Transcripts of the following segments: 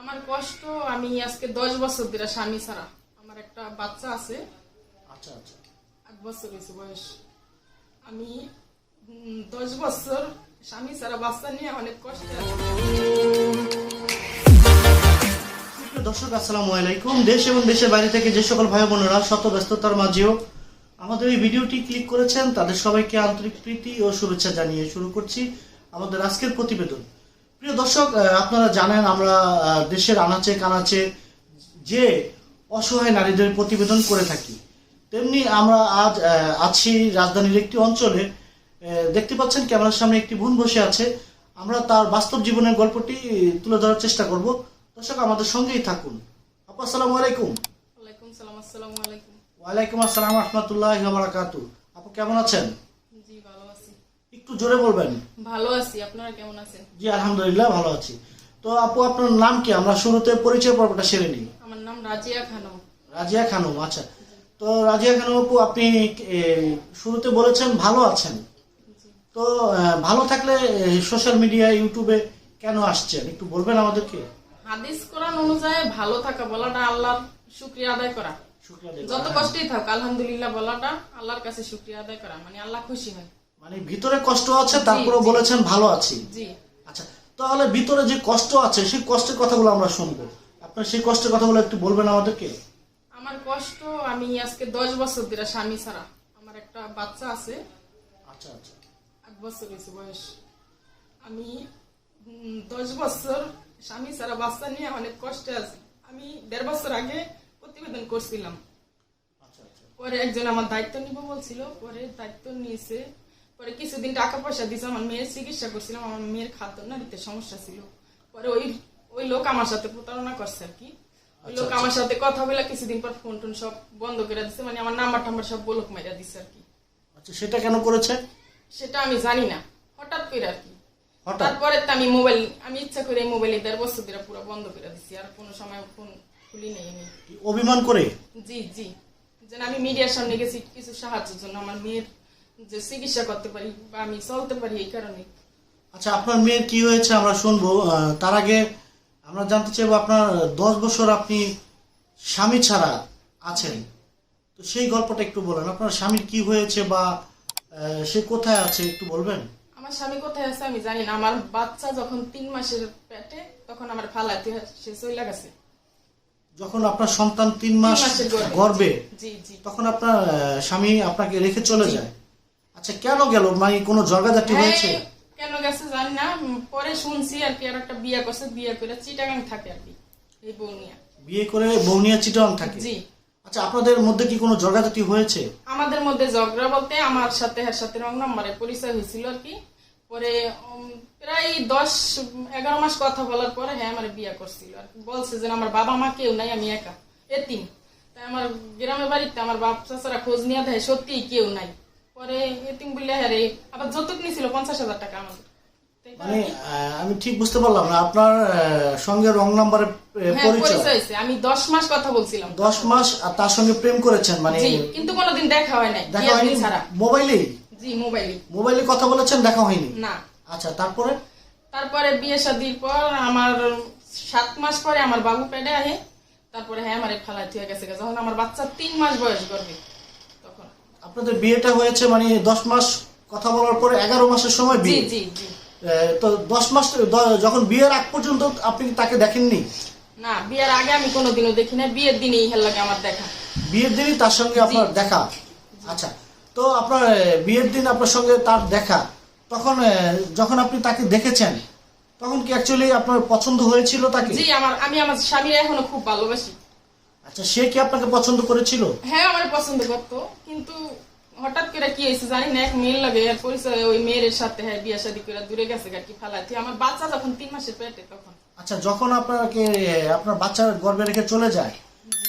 আমার কষ্ট আমি আজকে দশ বছর ধরে স্বামী ছাড়া। আমার একটা বাচ্চা আছে। আচ্ছা আচ্ছা। আট বছর হয়েছে বয়স। আমি দশ বছর স্বামী ছাড়া বাচ্চা নিয়ে অনেক কষ্টে দর্শক আসসালামু আলাইকুম। দেশ এবং দেশের বাইরে থেকে যে সকল ভাই বোনেরা শত ব্যস্ততার মাঝেও আমাদের এই ভিডিওটি ক্লিক করেছেন তাদের সবাইকে আন্তরিক প্রীতি ও শুভেচ্ছা জানিয়ে শুরু করছি আমাদের আজকের প্রতিবেদন। প্রিয় দর্শক আপনারা জানেন আমরা দেশের আনাচে কানাচে যে অসহায় নারীদের প্রতিবেদন করে থাকি তেমনি আমরা আজ আছি রাজধানীর একটি অঞ্চলে। দেখতে পাচ্ছেন ক্যামেরার সামনে একটি বোন বসে আছে। আমরা তার বাস্তব জীবনের গল্পটি তুলে ধরার চেষ্টা করব। দর্শক আমাদের সঙ্গেই থাকুন। আপু আসসালামু আলাইকুম। ওয়ালাইকুম সালাম আসসালামু আলাইকুম। ওয়ালাইকুম আসসালাম রহমতুল্লাহ বারাকাতু আপু কেমন আছেন? জি ভালো একটু জোরে বলবেন? ভালো আছি আপনারা কেমন আছেন? জি আলহামদুলিল্লাহ ভালো আছি। তো আপু আপনার নাম কি? আমরা শুরুতে পরিচয় পর্বটা সেরে নিই। আমার নাম রাজিয়া খানম। রাজিয়া খানম আচ্ছা। তো রাজিয়া খানম আপু আপনি শুরুতে বলেছেন ভালো আছেন। তো ভালো থাকলে সোশ্যাল মিডিয়া ইউটিউবে কেন আসছেন? একটু বলবেন আমাদেরকে? হাদিস কোরআন অনুযায়ী ভালো থাকা বলাটা আল্লাহর শুক্রিয়া আদায় করা। যত কষ্টই থাক আলহামদুলিল্লাহ বলাটা আল্লাহর কাছে শুক্রিয়া আদায় করা মানে আল্লাহ খুশি হয়। মানে ভিতরে কষ্ট আছে তারপরে বলেছেন ভালো আছি। আচ্ছা তাহলে ভিতরে যে কষ্ট আছে সেই কষ্টের কথাগুলো আমরা শুনব। আপনার সেই কষ্টের কথাগুলো একটু বলবেন আমাদেরকে? আমার কষ্ট আমি আজকে দশ বছর ধরে স্বামী ছাড়া। আমার একটা বাচ্চা আছে। আচ্ছা আচ্ছা। আট বছর হয়েছে বয়স। আমি দশ বছর স্বামী ছাড়া বাচ্চা নিয়ে অনেক কষ্টে আছি। আমি দেড় বছর আগে প্রতিবেদন করছিলাম। আচ্ছা আচ্ছা। পরে একজন আমার দায়িত্ব নিব বলছিল। পরে দায়িত্ব নিয়েছে। পরে কিছুদিন টাকা পয়সা দিয়েছে আমার মেয়ের চিকিৎসা করছিলাম আমার মেয়ের খাদ্য নারীতে সমস্যা ছিল। পরে ওই ওই লোক আমার সাথে প্রতারণা করছে আর কি। ওই লোক আচ্ছা, আমার সাথে কথা বলে কিছুদিন পর ফোন টোন সব বন্ধ করে দিচ্ছে মানে আমার নাম্বার টাম্বার সব বলক মাইরা দিচ্ছে আর কি। আচ্ছা সেটা কেন করেছে? সেটা আমি জানি না। হঠাৎ করে আর কি। হঠাৎ? তারপরে তো আমি মোবাইল আমি ইচ্ছা করে মোবাইল দেড় বছর ধরে পুরো বন্ধ করে দিচ্ছি আর কোনো সময় ফোন খুলি নেই আমি। অভিমান করে? জি জি। যেন আমি মিডিয়ার সামনে গেছি কিছু সাহায্যের জন্য আমার মেয়ের যে চিকিৎসা করতে পারি বা আমি চলতে পারি এই কারণে। আচ্ছা আপনার মেয়ের কি হয়েছে আমরা শুনব। তার আগে আমরা জানতে চাইব আপনার দশ বছর আপনি স্বামী ছাড়া আছেন। তো সেই গল্পটা একটু বলেন আপনার স্বামীর কি হয়েছে বা সে কোথায় আছে একটু বলবেন? আমার স্বামী কোথায় আছে আমি জানি না। আমার বাচ্চা যখন তিন মাসের পেটে তখন আমার ফালাতে সে চলে গেছে। যখন আপনার সন্তান তিন মাস গর্বে জি জি। তখন আপনার স্বামী আপনাকে রেখে চলে যায়? আচ্ছা কেন গেল? মানে কোনো জগাজাটি হয়েছে? হ্যাঁ, কেন গেছে জানি না। পরে শুনছি আর কি আর একটা বিয়ে করছে বিয়ে করে চিটাগাং থাকে আর কি এই বউ নিয়ে। বিয়ে করে বৌনিয়া চিটন থাকে? জি। আচ্ছা আপনাদের মধ্যে কি কোনো জগাজাটি হয়েছে? আমাদের মধ্যে ঝগড়া বলতে আমার সাথে এর সাথে রং নম্বরে পরিচয় হয়েছিল আর কি। পরে প্রায় দশ এগারো মাস কথা বলার পরে হ্যাঁ আমার বিয়ে করছিল আর কি। বলছে যে আমার বাবা মা কেউ নাই আমি একা এতিম। তাই আমার গ্রামের বাড়িতে আমার বাপ চাচারা খোঁজ নিয়ে দেয় সত্যিই কেউ নাই। পরে এতিম বললে আবার যৌতুক নিয়েছিল পঞ্চাশ হাজার টাকা আমাদের। মানে আমি ঠিক বুঝতে পারলাম না আপনার সঙ্গে রং নাম্বারে হ্যাঁ পরিচয়? হয়েছে। আমি দশ মাস কথা বলছিলাম। দশ মাস আর তার সঙ্গে প্রেম করেছেন মানে কিন্তু কোনোদিন দেখা হয় নাই দেখা হয়নি? মোবাইলেই জি মোবাইলে। মোবাইলে কথা বলেছেন দেখা হয়নি? না। আচ্ছা তারপরে? তারপরে বিয়ে শাদির পর আমার সাত মাস পরে আমার বাবু পেটে আহে। তারপরে হ্যাঁ আমার ফালাই হয়ে গেছে যখন আমার বাচ্চা তিন মাস বয়স তখন আপনাদের বিয়েটা হয়েছে মানে দশ মাস কথা বলার পরে এগারো মাসের সময় বিয়ে। তো দশ মাস যখন বিয়ের আগ পর্যন্ত আপনি তাকে দেখেননি? না বিয়ের আগে আমি কোনোদিনও দেখি না বিয়ের দিনেই হেল লাগে আমার দেখা। বিয়ের দিনই তার সঙ্গে আপনার দেখা? আচ্ছা তো আপনার বিয়ের দিন আপনার সঙ্গে তার দেখা। তখন যখন আপনি তাকে দেখেছেন তখন কি অ্যাকচুয়ালি আপনার পছন্দ হয়েছিল তাকে? জি আমার আমি আমার স্বামীর এখনও খুব ভালোবাসি। আচ্ছা সে কি আপনাকে পছন্দ করেছিল? হ্যাঁ আমার পছন্দ করতো। কিন্তু হঠাৎ করে কি হয়েছে জানি না এক মেয়ের লাগে এর পরিচয় ওই মেয়ের সাথে হ্যাঁ বিয়ে শাদি করে দূরে গেছে আর কি ফালাইতে আমার বাচ্চা যখন তিন মাসের পেটে তখন। আচ্ছা যখন আপনাকে আপনার বাচ্চার গর্ভে রেখে চলে যায়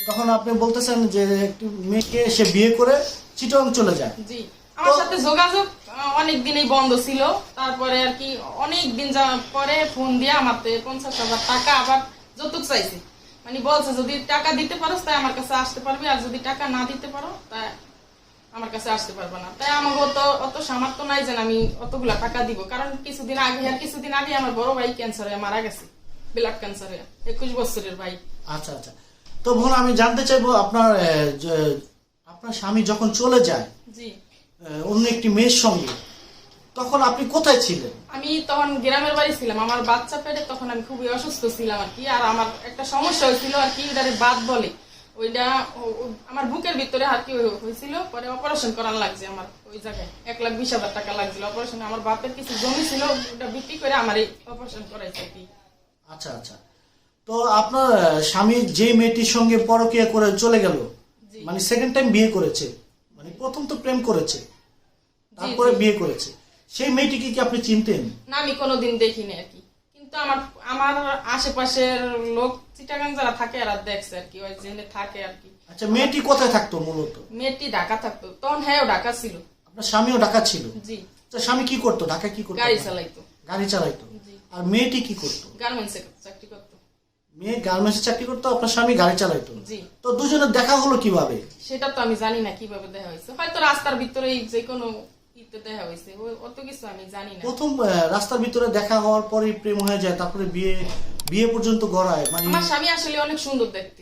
তখন আপনি বলতেছেন যে একটি মেয়েকে সে বিয়ে করে চিটং চলে যায়। জি। আমার সাথে যোগাযোগ অনেক দিনই বন্ধ ছিল। তারপরে আর কি অনেক দিন যাওয়ার পরে ফোন দিয়ে আমার পঞ্চাশ হাজার টাকা আবার যৌতুক চাইছে। মানে বলছে যদি টাকা দিতে পারো তাই আমার কাছে আসতে পারবি। আর যদি টাকা না দিতে পারো তাই আমার কাছে আসতে পারব না। তাই আমাকে অত অত সামর্থ্য নাই যেন আমি অতগুলা টাকা দিব। কারণ কিছুদিন আগে আর কিছুদিন আগে আমার বড় ভাই ক্যান্সার হয়ে মারা গেছে ব্লাড ক্যান্সারে একুশ বছরের ভাই। আচ্ছা আচ্ছা। তো বোন আমি জানতে চাইব আপনার আপনার স্বামী যখন চলে যায় অন্য একটি মেয়ের সঙ্গে তখন আপনি কোথায় ছিলেন? আমি তখন গ্রামের বাড়ি ছিলাম। আমার বাচ্চা পেটে তখন আমি খুবই অসুস্থ ছিলাম আর কি। আর আমার একটা সমস্যা হয়েছিল আর কি ওটারে বাদ বলে। ওইটা আমার বুকের ভিতরে আর কি হয়েছিল। পরে অপারেশন করার লাগছে আমার ওই জায়গায়। এক লাখ বিশ হাজার টাকা লাগছিল অপারেশন। আমার বাপের কিছু জমি ছিল ওটা বিক্রি করে আমার এই অপারেশন করাইছে আর কি। আচ্ছা আচ্ছা। তো আপনার স্বামী যে মেয়েটির সঙ্গে পরকিয়া করে চলে গেল মানে সেকেন্ড টাইম বিয়ে করেছে মানে প্রথম তো প্রেম করেছে তারপরে বিয়ে করেছে। সেই মেয়েটিকে কি আপনি চিনতেন? না আমি কোনোদিন দেখিনি আর কি। কিন্তু আমার আমার আশেপাশের লোক চিটাগাং যারা থাকে এরা দেখছে আর কি ওই জেনে থাকে আর কি। আচ্ছা মেয়েটি কোথায় থাকতো মূলত? মেয়েটি ঢাকা থাকতো। তখন হ্যাঁ ও ঢাকা ছিল। আপনার স্বামীও ঢাকা ছিল? জি। আচ্ছা স্বামী কি করতো? ঢাকা কি করতো? গাড়ি চালাইতো। গাড়ি চালাইতো। আর মেয়েটি কি করতো? গার্মেন্টসে চাকরি করতো। মেয়ে গার্মেন্টসে চাকরি করতো আপনার স্বামী গাড়ি চালাইতো? জি। তো দুজনের দেখা হলো কীভাবে? সেটা তো আমি জানি না কীভাবে দেখা হয়েছে। হয়তো রাস্তার ভিতরেই যে কোনো প্রথম রাস্তার ভিতরে দেখা হওয়ার পরেই প্রেম হয়ে যায় তারপরে বিয়ে বিয়ে পর্যন্ত গড়ায়। মানে আমার স্বামী আসলে অনেক সুন্দর দেখতে।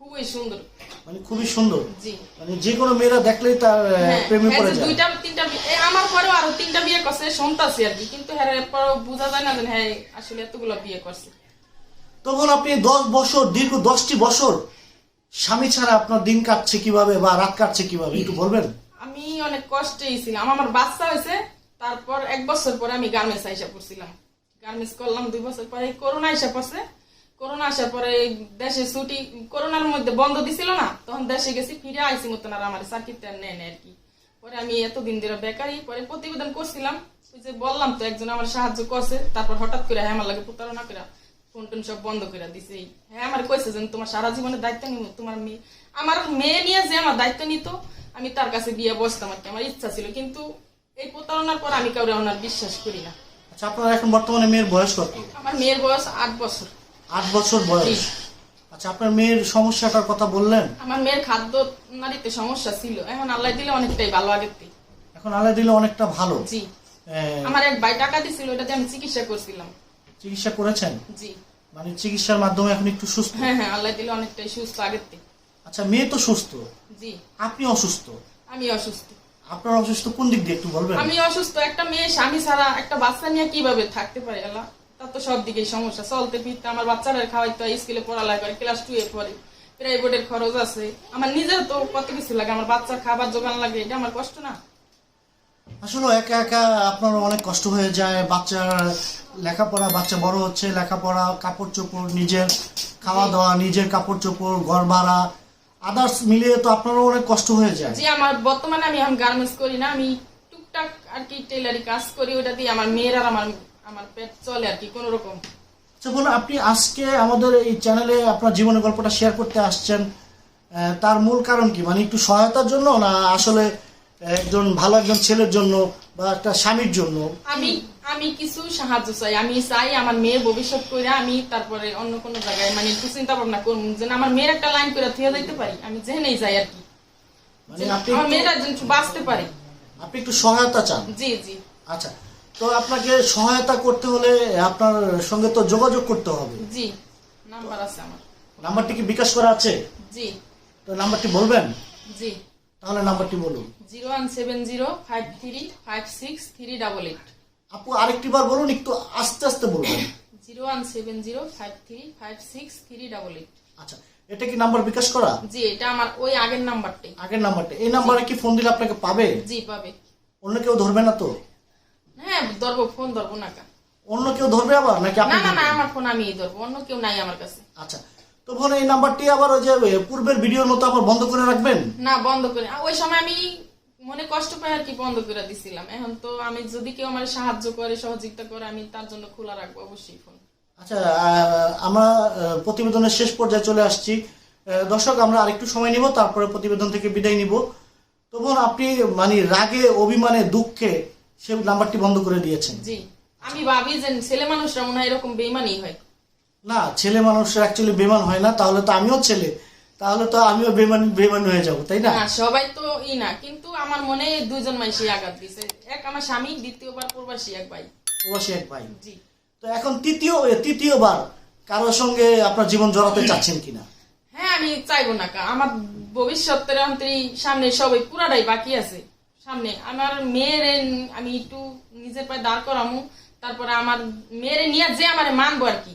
খুবই সুন্দর। মানে খুবই সুন্দর। জি। মানে যে কোনো মেয়েরা দেখলেই তার হ্যাঁ, প্রেমে হ্যাঁ পড়ে যায়। দুইটা তিনটা আমার পরেও আরও তিনটা বিয়ে করছে সন্তাসী আর কি। কিন্তু হ্যাঁ পরেও বোঝা যায় না যে হ্যাঁ আসলে এতগুলো বিয়ে করছে। তখন আপনি দশ বছর দীর্ঘ দশটি বছর স্বামী ছাড়া আপনার দিন কাটছে কীভাবে বা রাত কাটছে কীভাবে একটু বলবেন? আমি অনেক কষ্টেই ছিলাম। আমার বাচ্চা হয়েছে, তারপর এক বছর পরে আমি গার্মেন্টস আইসা পড়ছিলাম। গার্মেন্টস করলাম দুই বছর পরে। করোনা আইসা পড়ছে। করোনা আসার পরে দেশে ছুটি, করোনার মধ্যে বন্ধ দিছিল না, তখন দেশে গেছি, ফিরে আইসি মতন আর আমার নেয় নেয় আর কি। পরে আমি এতদিন ধরে বেকারি পরে প্রতিবেদন করছিলাম। ওই যে বললাম তো, একজন আমার সাহায্য করছে, তারপর হঠাৎ করে হ্যাঁ আমার লাগে প্রতারণা করে ফোন টোন সব বন্ধ করে দিছে। হ্যাঁ আমার কইছে যে তোমার সারা জীবনের দায়িত্ব নিব তোমার মেয়ে আমার মেয়ে নিয়ে যে আমার দায়িত্ব নিত আমি তার কাছে বিয়ে বসতাম আর কি আমার ইচ্ছা ছিল কিন্তু এই প্রতারণার পর আমি কাউরে ওনার বিশ্বাস করি না। আচ্ছা আপনার এখন বর্তমানে মেয়ের বয়স কত? আমার মেয়ের বয়স আট বছর। আট বছর বয়স। আচ্ছা আপনার মেয়ের সমস্যাটার কথা বললেন? আমার মেয়ের খাদ্য নারীতে সমস্যা ছিল এখন আল্লাহ দিলে অনেকটাই ভালো আগের থেকে। এখন আলাই দিলে অনেকটা ভালো। জি। আমার এক ভাই টাকা দিছিল ওটাতে আমি চিকিৎসা করছিলাম। চিকিৎসা করেছেন? জি। মানে চিকিৎসার মাধ্যমে এখন একটু সুস্থ? হ্যাঁ হ্যাঁ আল্লাহ দিলে অনেকটাই সুস্থ আগের থেকে। আচ্ছা মেয়ে তো সুস্থ। জি। আপনি অসুস্থ। আমি অসুস্থ। আপনার অসুস্থ কোন দিক দিয়ে একটু বলবেন? আমি অসুস্থ একটা মেয়ে স্বামী ছাড়া একটা বাচ্চা নিয়ে কীভাবে থাকতে পারে আল্লাহ? তার তো সব দিকেই সমস্যা। চলতে ফিরতে আমার বাচ্চারা খাওয়াইতে হয় স্কুলে পড়ালেখা করে ক্লাস টু এ পড়ে। প্রাইভেটের খরচ আছে। আমার নিজের তো কত কিছু লাগে আমার বাচ্চার খাবার জোগান লাগে এটা আমার কষ্ট না। আসলে একা একা আপনার অনেক কষ্ট হয়ে যায়। বাচ্চার লেখাপড়া বাচ্চা বড় হচ্ছে লেখাপড়া কাপড় চোপড় নিজের খাওয়া দাওয়া নিজের কাপড় চোপড় ঘর ভাড়া আদার্স মিলিয়ে তো আপনারও অনেক কষ্ট হয়ে যায়। জি আমার বর্তমানে আমি এখন গার্মেন্টস করি না আমি টুকটাক আর কি টেলারি কাজ করি ওটা দিয়ে আমার মেয়ের আর আমার আমার পেট চলে আর কি কোনো রকম আচ্ছা বলুন আপনি আজকে আমাদের এই চ্যানেলে আপনার জীবনের গল্পটা শেয়ার করতে আসছেন তার মূল কারণ কি? মানে একটু সহায়তার জন্য না আসলে একজন ভালো একজন ছেলের জন্য বা একটা স্বামীর জন্য। আমি আমি কিছু সাহায্য চাই। আমি চাই আমার মেয়ের ভবিষ্যৎ করে আমি তারপরে অন্য কোনো জায়গায় মানে একটু চিন্তা ভাবনা করব যে না, আমার মেয়ের একটা লাইন করে থুয়ে যাইতে পারি। আমি যেখানেই যাই আর কি। মানে আপনি আমার মেয়েরা যেন একটু বাঁচতে পারে। আপনি একটু সহায়তা চান? জি জি। আচ্ছা তো আপনাকে সহায়তা করতে হলে আপনার সঙ্গে তো যোগাযোগ করতে হবে। জি নাম্বার আছে আমার। নাম্বারটি কি বিকাশ করা আছে? জি। তো নাম্বারটি বলবেন? জি। তাহলে নাম্বারটি বলুন। Zero one seven zero five three five six three double eight. আপু আরেকটি বার বলুন একটু আস্তে আস্তে বলবেন zero one seven zero five three five six three double eight. আচ্ছা এটা কি নাম্বার বিকাশ করা? জি এটা আমার ওই আগের নাম্বারটাই আগের নাম্বারটা। এই নাম্বারে কি ফোন দিলে আপনাকে পাবে? জি পাবে। অন্য কেউ ধরবে না তো? হ্যাঁ ধরবো ফোন ধরবো না কা। অন্য কেউ ধরবে আবার? নাকি আপনি না না না আমার ফোন আমি ধরবো অন্য কেউ নাই আমার কাছে। আচ্ছা তো ফোন এই নাম্বারটি আবার ওই যে পূর্বের ভিডিওর মতো আবার বন্ধ করে রাখবেন? না বন্ধ করে ওই সময় আমি মনে কষ্ট পাই আর কি বন্ধ করে দিছিলাম। এখন তো আমি যদি কেউ আমার সাহায্য করে সহযোগিতা করে আমি তার জন্য খোলা রাখব অবশ্যই ফোন আচ্ছা আমরা প্রতিবেদনের শেষ পর্যায়ে চলে আসছি। দর্শক আমরা আরেকটু সময় নিব তারপরে প্রতিবেদন থেকে বিদায় নিব। তখন আপনি মানে রাগে অভিমানে দুঃখে সে নাম্বারটি বন্ধ করে দিয়েছেন। জি। আমি ভাবি যে ছেলে মানুষরা মনে হয় এরকম বেইমানই হয়। না ছেলে মানুষ অ্যাকচুয়ালি বেমান হয় না তাহলে তো আমিও ছেলে। তাহলে তো আমিও বেমান বেমান হয়ে যাব তাই না? সবাই তো ই না কিন্তু আমার মনে দুজন মাইসি আঘাত দিছে। এক আমার স্বামী দ্বিতীয়বার প্রবাসী এক ভাই। প্রবাসী এক ভাই। জি। তো এখন তৃতীয় তৃতীয়বার কারোর সঙ্গে আপনার জীবন জড়াতে চাচ্ছেন কিনা? হ্যাঁ আমি চাইব না কা আমার ভবিষ্যতের অন্তরি সামনে সবাই পুরাটাই বাকি আছে। সামনে আমার মেয়ের আমি একটু নিজের পায়ে দাঁড় করামু তারপরে আমার মেয়ের নিয়ে যে আমার মানবো আর কি।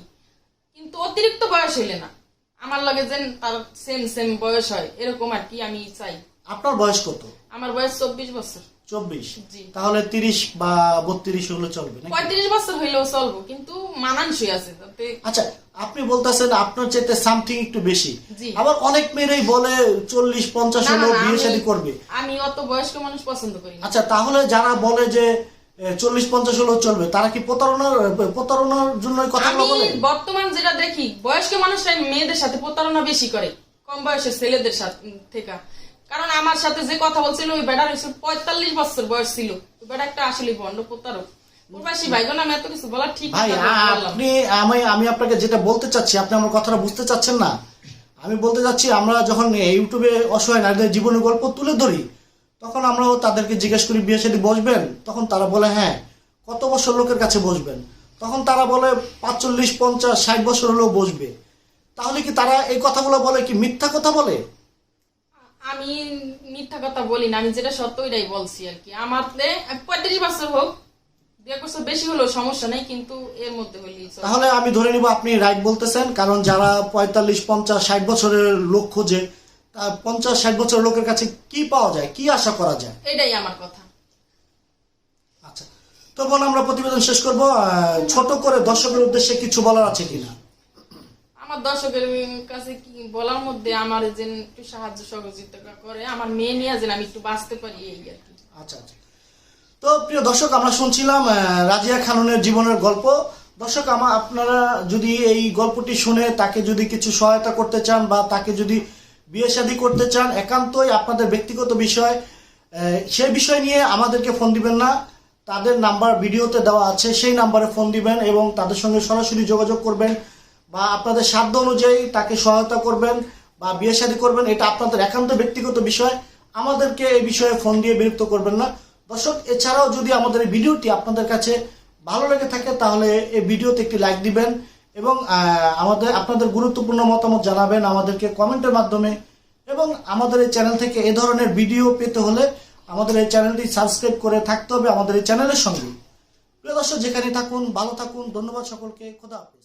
কিন্তু অতিরিক্ত বয়স হইলে না। আমার লগে যেন তার সেম সেম বয়স হয় এরকম আর কি আমি চাই। আপনার বয়স কত? আমার বয়স চব্বিশ বছর। চব্বিশ? তাহলে তিরিশ বা বত্রিশ হলে চলবে পঁয়ত্রিশ বছর হইলেও চলবো কিন্তু মানানসই আছে আচ্ছা আপনি বলতেছেন আপনার চাইতে সামথিং একটু বেশি। আবার অনেক মেয়েরাই বলে চল্লিশ পঞ্চাশ হলেও বিয়ে শাদী করবে। আমি অত বয়স্ক মানুষ পছন্দ করি আচ্ছা তাহলে যারা বলে যে চল্লিশ পঞ্চাশ হলেও চলবে। তারা কি প্রতারণার প্রতারণার জন্য কথাগুলো বলে? বর্তমান যেটা দেখি বয়স্ক মানুষরাই মেয়েদের সাথে প্রতারণা বেশি করে কম বয়সের ছেলেদের সাথে থেকে। কারণ আমার সাথে যে কথা বলছিল ওই বেটার হয়েছে পঁয়তাল্লিশ বছর বয়স ছিল। ওই বেটা একটা আসলে বন্ড প্রতারক। প্রবাসী ভাই আমি এত কিছু বলা ঠিক ভাই। আপনি আমি আমি আপনাকে যেটা বলতে চাচ্ছি আপনি আমার কথাটা বুঝতে চাচ্ছেন না? আমি বলতে চাচ্ছি আমরা যখন ইউটিউবে অসহায় নারীদের জীবনের গল্প তুলে ধরি তখন আমরাও তাদেরকে জিজ্ঞেস করি বিয়ে সাথে বসবেন? তখন তারা বলে হ্যাঁ। কত বছর লোকের কাছে বসবেন? তখন তারা বলে পাঁচচল্লিশ পঞ্চাশ ষাট বছর হলেও বসবে। তাহলে কি তারা এই কথাগুলো বলে কি মিথ্যা কথা বলে? আমি মিথ্যা কথা বলি না আমি যেটা সত্য ওইটাই বলছি আর কি। আমার পঁয়ত্রিশ বছর হোক বেশি হলেও সমস্যা নাই কিন্তু এর মধ্যে। তাহলে আমি ধরে নিব আপনি রাইট বলতেছেন কারণ যারা পঁয়তাল্লিশ পঞ্চাশ ষাট বছরের লোক খোঁজে পঞ্চাশ ষাট বছর লোকের কাছে কি পাওয়া যায়? কি আশা করা যায়? এটাই আমার কথা। আচ্ছা তো বোন আমরা প্রতিবেদন শেষ করব। ছোট করে দর্শকের উদ্দেশ্যে কিছু বলার আছে কিনা? আমার দর্শকের কাছে কি বলার মধ্যে আমার যে একটু সাহায্য সহযোগিতা করে আমার মেয়ে নিয়ে যেন আমি একটু বাঁচতে পারি এই আর কি। আচ্ছা আচ্ছা। তো প্রিয় দর্শক আমরা শুনছিলাম রাজিয়া খাননের জীবনের গল্প। দর্শক আমার আপনারা যদি এই গল্পটি শুনে তাকে যদি কিছু সহায়তা করতে চান বা তাকে যদি বিয়ে শাদী করতে চান একান্তই আপনাদের ব্যক্তিগত বিষয় সে বিষয় নিয়ে আমাদেরকে ফোন দিবেন না। তাদের নাম্বার ভিডিওতে দেওয়া আছে, সেই নাম্বারে ফোন দিবেন এবং তাদের সঙ্গে সরাসরি যোগাযোগ করবেন বা আপনাদের সাধ্য অনুযায়ী তাকে সহায়তা করবেন বা বিয়ে শাদী করবেন, এটা আপনাদের একান্ত ব্যক্তিগত বিষয়। আমাদেরকে এই বিষয়ে ফোন দিয়ে বিরক্ত করবেন না। দর্শক, এছাড়াও যদি আমাদের এই ভিডিওটি আপনাদের কাছে ভালো লেগে থাকে, তাহলে এই ভিডিওতে একটি লাইক দিবেন। এবং আমাদের, আপনাদের গুরুত্বপূর্ণ মতামত জানাবেন আমাদেরকে কমেন্টের মাধ্যমে। এবং আমাদের এই চ্যানেল থেকে এ ধরনের ভিডিও পেতে হলে আমাদের এই চ্যানেলটি সাবস্ক্রাইব করে থাকতে হবে আমাদের এই চ্যানেলের সঙ্গে। প্রিয় দর্শক যেখানে থাকুন, ভালো থাকুন, ধন্যবাদ সকলকে, খোদা হাফেজ।